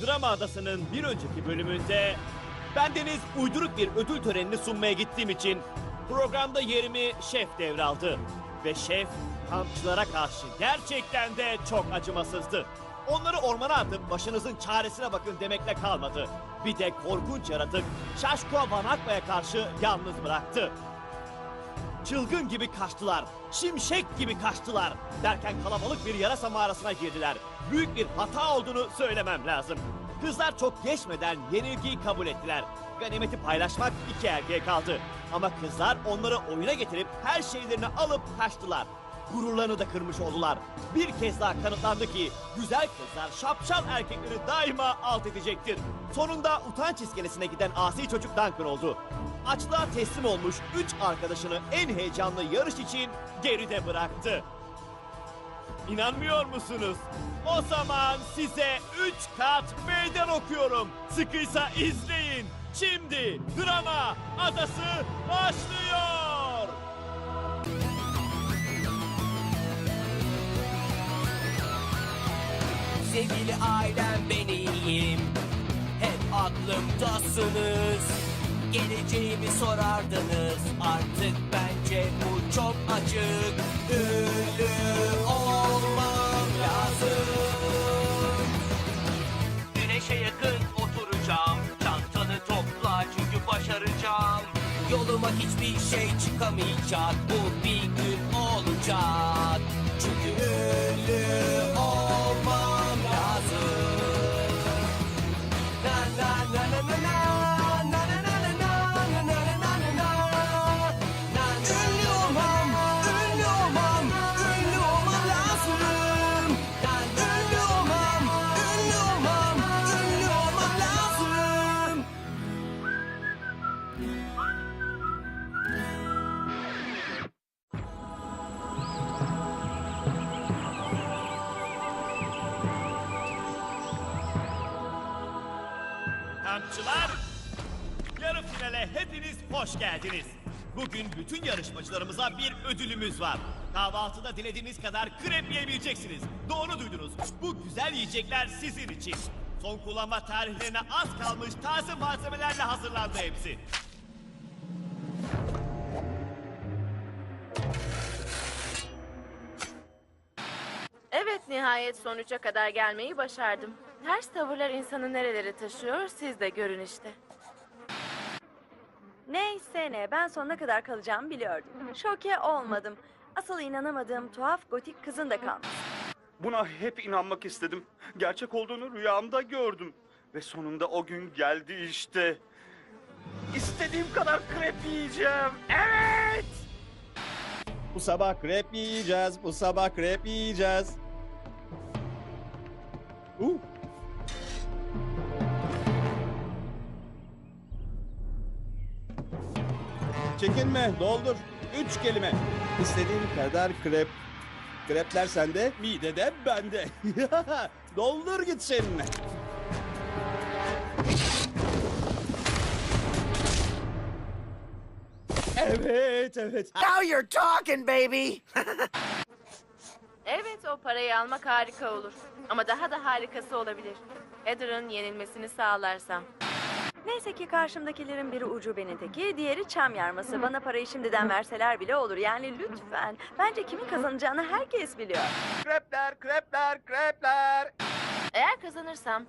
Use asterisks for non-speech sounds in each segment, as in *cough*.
Drama Adası'nın bir önceki bölümünde bendeniz uyduruk bir ödül törenini sunmaya gittiğim için programda yerimi şef devraldı. Ve şef kampçılara karşı gerçekten de çok acımasızdı. Onları ormana atıp başınızın çaresine bakın demekle kalmadı. Bir de korkunç yaratık Şaşkua Van Akba'ya karşı yalnız bıraktı. Çılgın gibi kaçtılar. Şimşek gibi kaçtılar. Derken kalabalık bir yarasa mağarasına girdiler. Büyük bir hata olduğunu söylemem lazım. Kızlar çok geçmeden yenilgiyi kabul ettiler. Ganimeti paylaşmak iki erkeğe kaldı. Ama kızlar onları oyuna getirip her şeylerini alıp kaçtılar. Gururlarını da kırmış oldular. Bir kez daha kanıtlandı ki güzel kızlar şapşal erkekleri daima alt edecektir. Sonunda utanç iskelesine giden asi çocuk Duncan oldu. Açlığa teslim olmuş üç arkadaşını en heyecanlı yarış için geride bıraktı. İnanmıyor musunuz? O zaman size üç kat meydan okuyorum. Sıkıysa izleyin. Şimdi drama adası başlıyor. Sevgili ailem ben iyiyim Hep aklımdasınız Geleceğimi sorardınız Artık bence bu çok açık Ünlü Yoluma hiçbir şey çıkamayacak. Bu bir gün olacak. Çünkü ünlü Kampçılar, yarı finale hepiniz hoş geldiniz. Bugün bütün yarışmacılarımıza bir ödülümüz var. Kahvaltıda dilediğiniz kadar krep yiyebileceksiniz. Doğru duydunuz. Bu güzel yiyecekler sizin için. Son kullanma tarihlerine az kalmış taze malzemelerle hazırlandı hepsi. Nihayet sonuca kadar gelmeyi başardım. Ters tavırlar insanı nerelere taşıyor siz de görün işte. Neyse ne ben sonuna kadar kalacağımı biliyordum. Şoke olmadım. Asıl inanamadığım tuhaf gotik kızın da kalmış. Buna hep inanmak istedim. Gerçek olduğunu rüyamda gördüm. Ve sonunda o gün geldi işte. İstediğim kadar krep yiyeceğim. Evet! Bu sabah krep yiyeceğiz. Bu sabah krep yiyeceğiz. Uh. Çekinme, doldur. Üç kelime. İstediğin kadar krep. Krepler sende, mide de bende. *laughs* doldur gitsin. Evet, evet. Now you're talking baby *laughs* Evet o parayı almak harika olur. Ama daha da harikası olabilir. Heather'ın yenilmesini sağlarsam. Neyse ki karşımdakilerin biri ucubenin teki, diğeri çam yarması. Bana parayı şimdiden verseler bile olur. Yani lütfen. Bence kimin kazanacağını herkes biliyor. Krepler, krepler, krepler. Eğer kazanırsam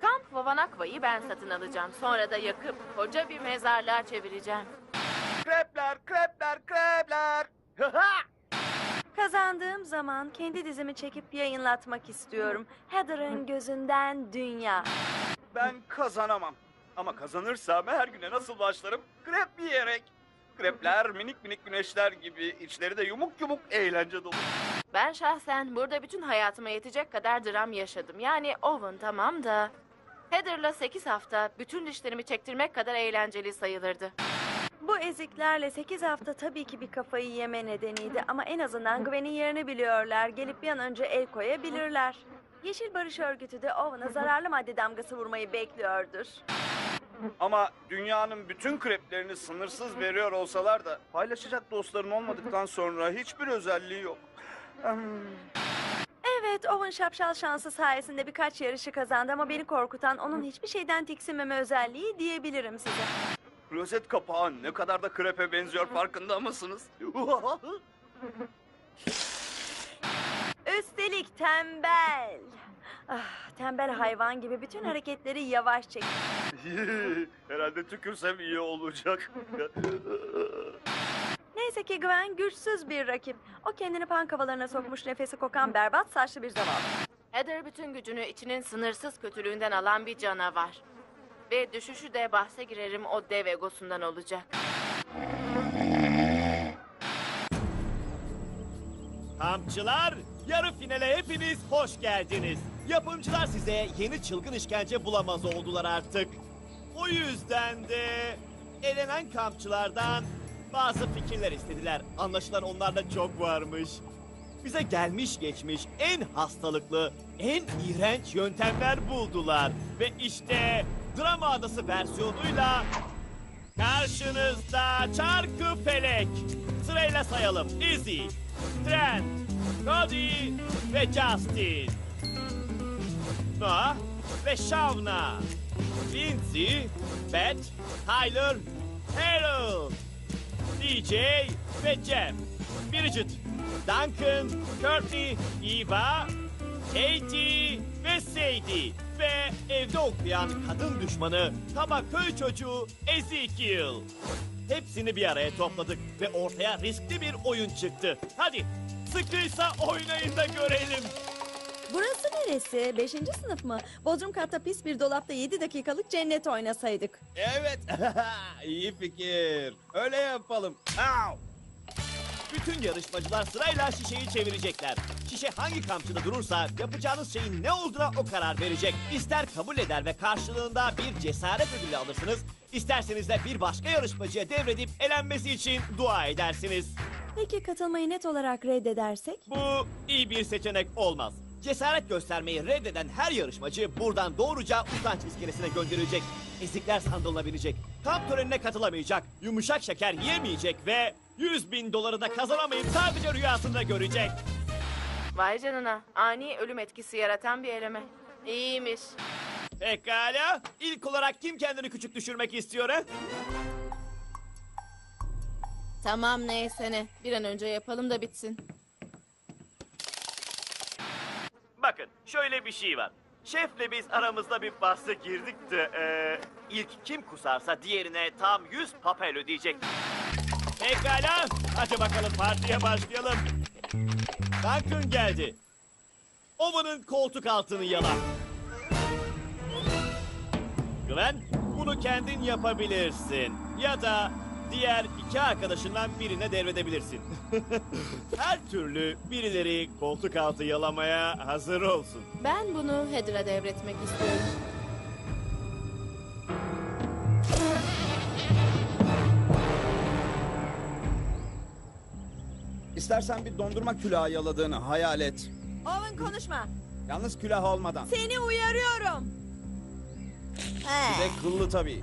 Kamp Vavanakva'yı ben satın alacağım. Sonra da yakıp koca bir mezarlığa çevireceğim. Krepler, krepler, krepler. Kazandığım zaman kendi dizimi çekip yayınlatmak istiyorum. Heather'ın gözünden dünya. ben kazanamam. Ama kazanırsam her güne nasıl başlarım? Krep yiyerek. Krepler minik minik güneşler gibi içleri de yumuk yumuk eğlence dolu. Ben şahsen burada bütün hayatıma yetecek kadar dram yaşadım. Yani Owen tamam da... Heather'la 8 hafta bütün dişlerimi çektirmek kadar eğlenceli sayılırdı. Bu eziklerle 8 hafta tabii ki bir kafayı yeme nedeniydi ama en azından Gwen'in yerini biliyorlar. Gelip bir an önce el koyabilirler. Yeşil Barış Örgütü de Owen'a zararlı madde damgası vurmayı bekliyordur. Ama dünyanın bütün kreplerini sınırsız veriyor olsalar da paylaşacak dostların olmadıktan sonra hiçbir özelliği yok. Evet, Owen şapşal şansı sayesinde birkaç yarışı kazandı ama beni korkutan onun hiçbir şeyden tiksinmeme özelliği diyebilirim size. Rozet kapağı ne kadar da krepe benziyor farkında mısınız? *laughs* Üstelik tembel. Ah, tembel hayvan gibi bütün hareketleri yavaş çek. *laughs* Herhalde tükürsem iyi olacak. *laughs* Neyse ki Gwen güçsüz bir rakip. O kendini pank havalarına sokmuş nefesi kokan berbat saçlı bir zavallı. Heather bütün gücünü içinin sınırsız kötülüğünden alan bir canavar. Ve düşüşü de bahse girerim o dev egosundan olacak. Kampçılar, yarı finale hepiniz hoş geldiniz. Yapımcılar size yeni çılgın işkence bulamaz oldular artık. O yüzden de elenen kampçılardan bazı fikirler istediler. Anlaşılan onlarda çok varmış. Bize gelmiş geçmiş en hastalıklı, en iğrenç yöntemler buldular. Ve işte Drama Adası versiyonuyla Karşınızda Çarkı Felek. Sırayla sayalım. Izzy, Trent, Cody ve Justin. Noah ve Shavna. Lindsay, Beth, Tyler, Harold. DJ ve Jeff. Bridget, Duncan, Courtney, Eva, Katie ve Sadie. Ve evde okuyan kadın düşmanı Tabaköy çocuğu Ezekiel. Hepsini bir araya topladık ve ortaya riskli bir oyun çıktı. Hadi sıkıysa oynayın da görelim. Burası neresi? Beşinci sınıf mı? Bodrum katta pis bir dolapta 7 dakikalık cennet oynasaydık. Evet. *laughs* İyi fikir. Öyle yapalım. Au! Bütün yarışmacılar sırayla şişeyi çevirecekler. Şişe hangi kampçıda durursa yapacağınız şeyin ne olduğuna o karar verecek. İster kabul eder ve karşılığında bir cesaret ödülü alırsınız. İsterseniz de bir başka yarışmacıya devredip elenmesi için dua edersiniz. Peki katılmayı net olarak reddedersek? Bu iyi bir seçenek olmaz. Cesaret göstermeyi reddeden her yarışmacı buradan doğruca utanç iskelesine gönderilecek. Ezikler sandalına binecek. Kamp törenine katılamayacak. Yumuşak şeker yiyemeyecek ve 100 bin doları da kazanamayıp sadece rüyasında görecek. Vay canına. Ani ölüm etkisi yaratan bir eleme. İyiymiş. Pekala. İlk olarak kim kendini küçük düşürmek istiyor ha? Tamam neyse ne. Bir an önce yapalım da bitsin. Bakın şöyle bir şey var. Şefle biz aramızda bir bahse girdik de eee, ilk kim kusarsa diğerine tam 100 papel ödeyecek. Pekala hadi bakalım partiye başlayalım. Duncan geldi. Owen'ın koltuk altını yala. Gwen bunu kendin yapabilirsin. Ya da diğer iki arkadaşından birine devredebilirsin. *laughs* Her türlü birileri koltuk altı yalamaya hazır olsun. Ben bunu Heather'a devretmek istiyorum. İstersen bir dondurma külahı yaladığını hayal et. Owen konuşma. Yalnız külah olmadan. Seni uyarıyorum. Bir de kıllı tabii.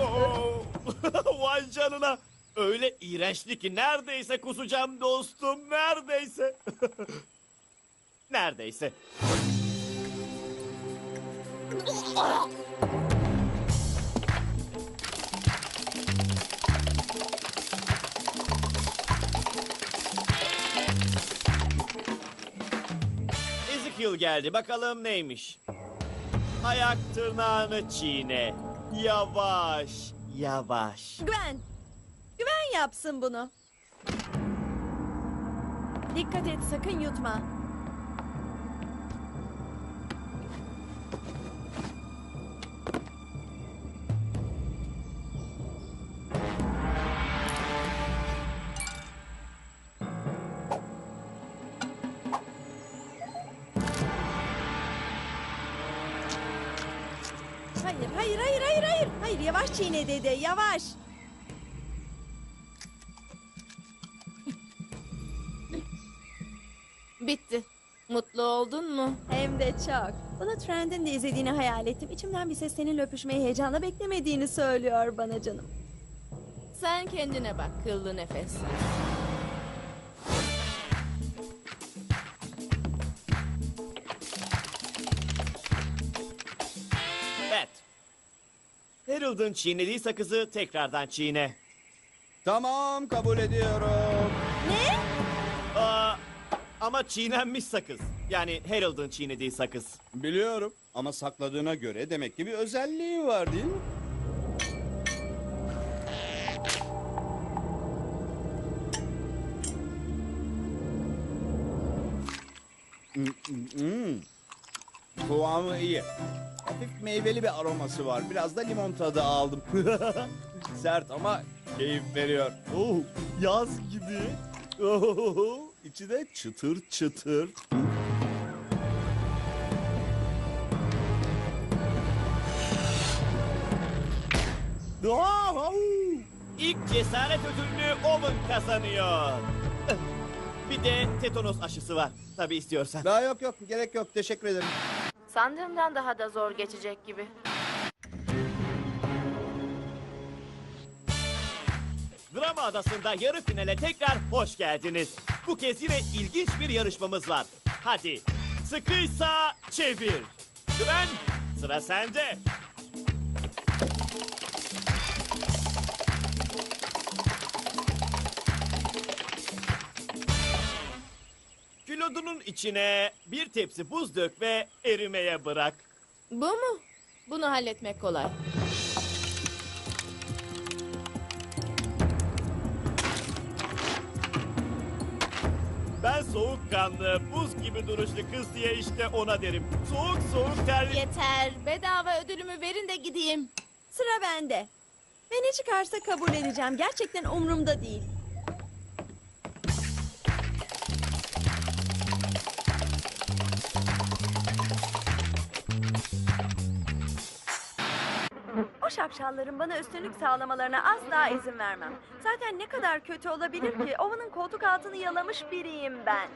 Oo! *laughs* Vay canına. Öyle iğrençti ki neredeyse kusacağım dostum. Neredeyse. *laughs* neredeyse. Ezekiel geldi. Bakalım neymiş. Ayak tırnağını çiğne. Yavaş, yavaş. Güven. Güven yapsın bunu. Dikkat et sakın yutma. Hayır, hayır, hayır, hayır, hayır. Hayır, yavaş çiğne dedi, yavaş. Bitti. Mutlu oldun mu? Hem de çok. Bunu Trend'in de izlediğini hayal ettim. İçimden bir ses seninle öpüşmeyi heyecanla beklemediğini söylüyor bana canım. Sen kendine bak kıllı nefes. Harold'un çiğnediği sakızı tekrardan çiğne. Tamam kabul ediyorum. Aa, ama çiğnenmiş sakız. Yani Harold'un çiğnediği sakız. Biliyorum ama sakladığına göre demek ki bir özelliği var değil mi? Hmm, hmm. Kıvamı iyi. Hafif meyveli bir aroması var. Biraz da limon tadı aldım. *laughs* Sert ama keyif veriyor. Oh, yaz gibi. Oh, içi de çıtır çıtır. Aa, au! İlk cesaret ödülünü Owen kazanıyor. Bir de tetanos aşısı var. Tabi istiyorsan. Daha yok yok gerek yok teşekkür ederim. Sandığımdan daha da zor geçecek gibi. Drama Adası'nda yarı finale tekrar hoş geldiniz. Bu kez yine ilginç bir yarışmamız var. Hadi sıkıysa çevir. Güven sıra sende. Kilodunun içine bir tepsi buz dök ve erimeye bırak. Bu mu? Bunu halletmek kolay. Ben soğukkanlı, buz gibi duruşlu kız diye işte ona derim. Soğuk soğuk terli... Yeter. Bedava ödülümü verin de gideyim. Sıra bende. Ve ne çıkarsa kabul edeceğim. Gerçekten umurumda değil. Şapşalların bana üstünlük sağlamalarına asla izin vermem. Zaten ne kadar kötü olabilir ki? Owen'ın koltuk altını yalamış biriyim ben.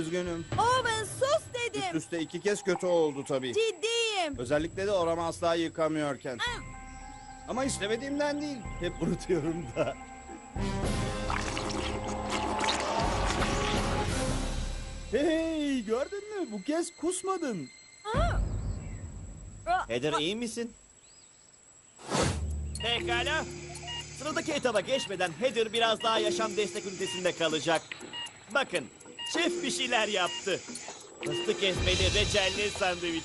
Üzgünüm. Owen sus Üst dedim. üste iki kez kötü oldu tabii. Ciddiyim. Özellikle de oramı asla yıkamıyorken. Ama istemediğimden değil. Hep unutuyorum da. Hey gördün mü? Bu kez kusmadın. Heather iyi misin? Pekala. Sıradaki etaba geçmeden Heather biraz daha yaşam destek ünitesinde kalacak. Bakın, şef bir şeyler yaptı. Fıstık ezmeli reçelli sandviç.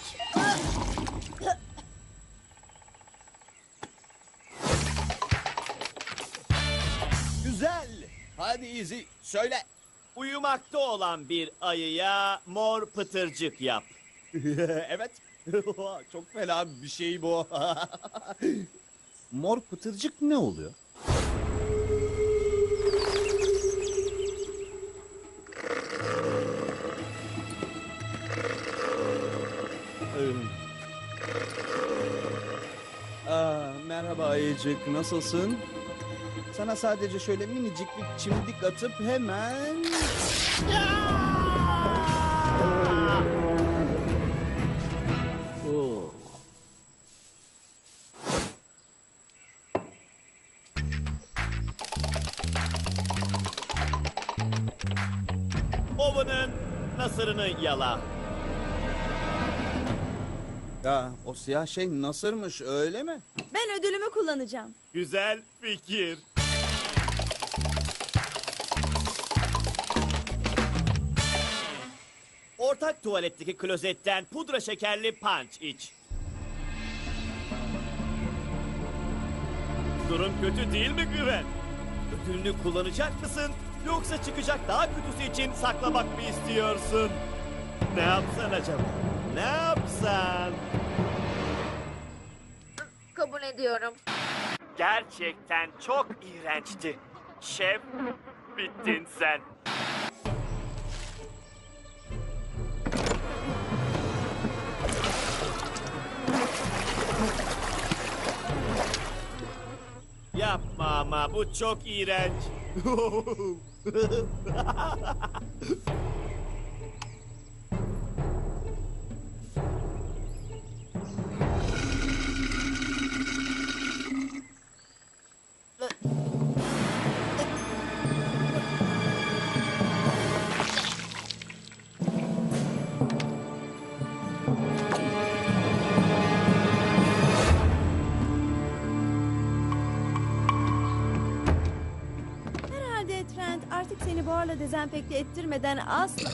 Güzel. Hadi Easy söyle. Uyumakta olan bir ayıya mor pıtırcık yap. *laughs* evet. *laughs* Çok fena bir şey bu. *laughs* Mor pıtırcık ne oluyor? Merhaba ayıcık nasılsın? Sana sadece şöyle minicik bir çimdik atıp hemen... Oo. Owen'ın nasırını yala. Ya o siyah şey nasırmış öyle mi? Ben ödülümü kullanacağım. Güzel fikir. Ortak tuvaletteki klozetten pudra şekerli punch iç. Durum kötü değil mi Güven? Ödülünü kullanacak mısın? Yoksa çıkacak daha kötüsü için saklamak mı istiyorsun? Ne yapsan acaba? Ne yapsan? Kabul ediyorum. Gerçekten çok iğrençti. Şef, bittin sen. Yapma ama bu çok iğrenç. *laughs* ettirmeden asla...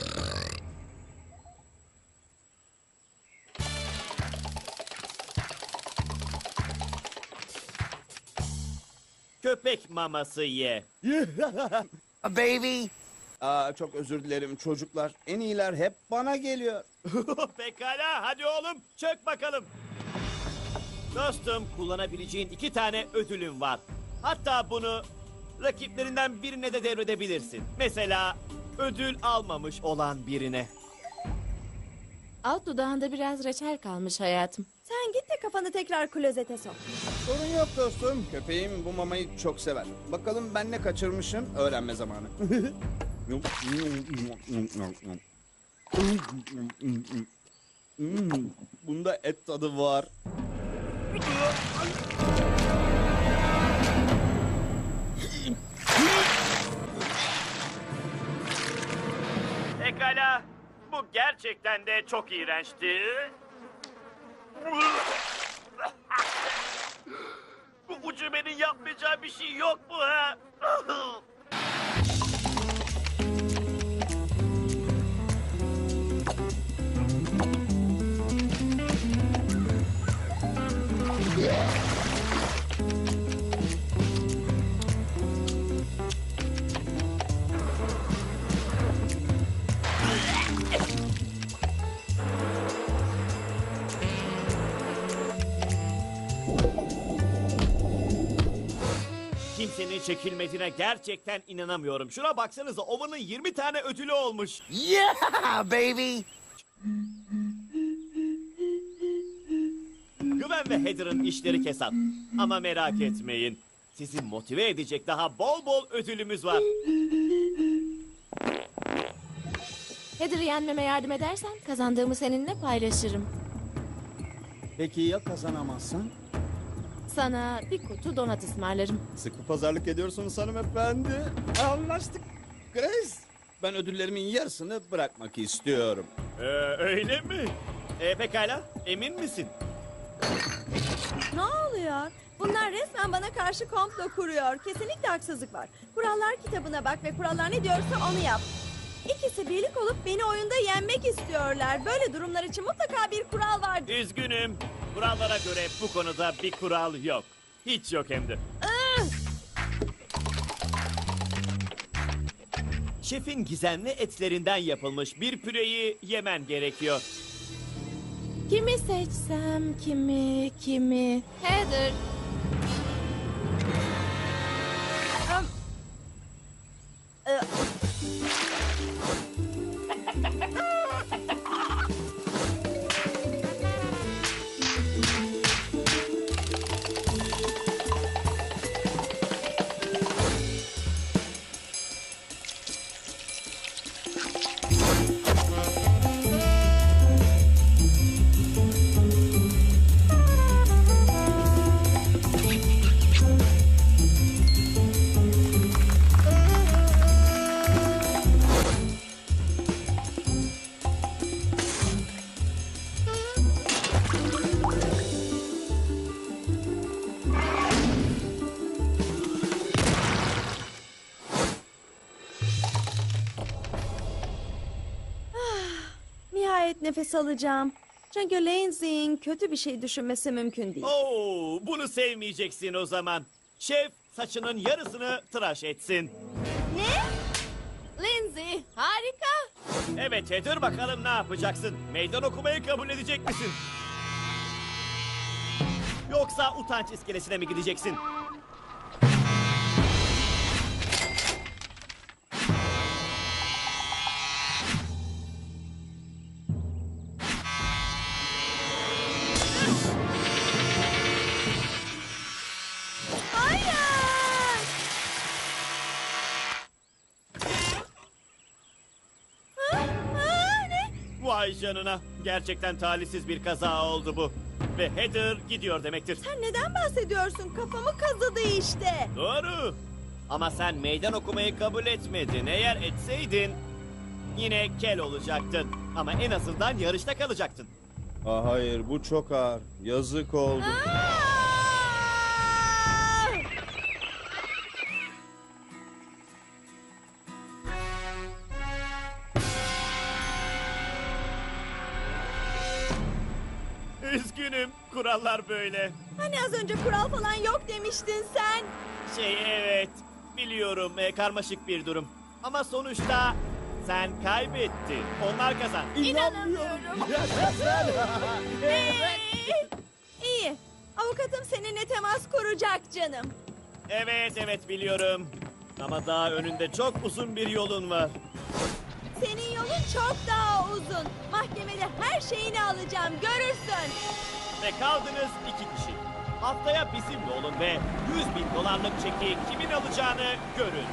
Köpek maması ye. *laughs* Baby. Aa, çok özür dilerim çocuklar. En iyiler hep bana geliyor. *laughs* Pekala hadi oğlum çök bakalım. Dostum kullanabileceğin iki tane ödülün var. Hatta bunu rakiplerinden birine de devredebilirsin. Mesela ödül almamış olan birine. Alt dudağında biraz reçel kalmış hayatım. Sen git de kafanı tekrar klozete sok. Sorun yok dostum. Köpeğim bu mamayı çok sever. Bakalım ben ne kaçırmışım? Öğrenme zamanı. *laughs* Hmm, Bunda et tadı var. Pekala bu gerçekten de çok iğrençti. Bu ucubenin yapmayacağı bir şey yok mu ha? Kimsenin çekilmediğine gerçekten inanamıyorum. Şuna baksanıza Ova'nın 20 tane ödülü olmuş. Yeah, baby. Gwen ve Heather'ın işleri kesat. Ama merak etmeyin. Sizi motive edecek daha bol bol ödülümüz var. Heather'ı yenmeme yardım edersen kazandığımı seninle paylaşırım. Peki ya kazanamazsan? Sana bir kutu donat ısmarlarım. Sıkı pazarlık ediyorsunuz hanımefendi. Anlaştık. Grace, ben ödüllerimin yarısını bırakmak istiyorum. Ee, öyle mi? Ee, pekala, emin misin? Ne oluyor? Bunlar resmen bana karşı komplo kuruyor. Kesinlikle haksızlık var. Kurallar kitabına bak ve kurallar ne diyorsa onu yap. İkisi birlik olup beni oyunda yenmek istiyorlar. Böyle durumlar için mutlaka bir kural vardır. Üzgünüm. Kurallara göre bu konuda bir kural yok. Hiç yok hem de. Şefin gizemli etlerinden yapılmış bir püreyi yemen gerekiyor. Kimi seçsem, kimi, kimi? Heather, nefes alacağım. Çünkü Lindsay'in kötü bir şey düşünmesi mümkün değil. Oo, bunu sevmeyeceksin o zaman. Şef saçının yarısını tıraş etsin. Lindsay, harika. Evet Heather bakalım ne yapacaksın? Meydan okumayı kabul edecek misin? Yoksa utanç iskelesine mi gideceksin? Vay canına. Gerçekten talihsiz bir kaza oldu bu. Ve Heather gidiyor demektir. Sen neden bahsediyorsun? Kafamı kazıdı işte. Doğru. Ama sen meydan okumayı kabul etmedin. Eğer etseydin yine kel olacaktın. Ama en azından yarışta kalacaktın. Aa, hayır bu çok ağır. Yazık oldu. Aa! Üzgünüm. Kurallar böyle. Hani az önce kural falan yok demiştin sen. Şey evet. Biliyorum e, karmaşık bir durum. Ama sonuçta sen kaybettin. Onlar kazan. İnanamıyorum. *laughs* İyi. Avukatım seninle temas kuracak canım. Evet evet biliyorum. Ama daha önünde çok uzun bir yolun var. Senin çok daha uzun. Mahkemede her şeyini alacağım. Görürsün. Ve kaldınız iki kişi. Haftaya bizimle olun ve 100 bin dolarlık çeki kimin alacağını görün.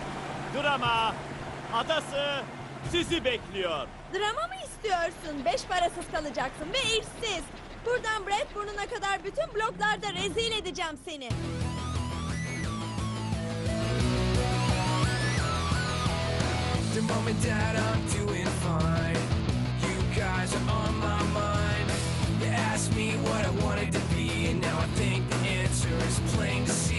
Drama adası sizi bekliyor. Drama mı istiyorsun? Beş parasız kalacaksın ve işsiz. Buradan Bradburn'una kadar bütün bloklarda rezil edeceğim seni. Dear mom and dad, I'm doing fine. You guys are on my mind. You asked me what I wanted to be, and now I think the answer is plain to see.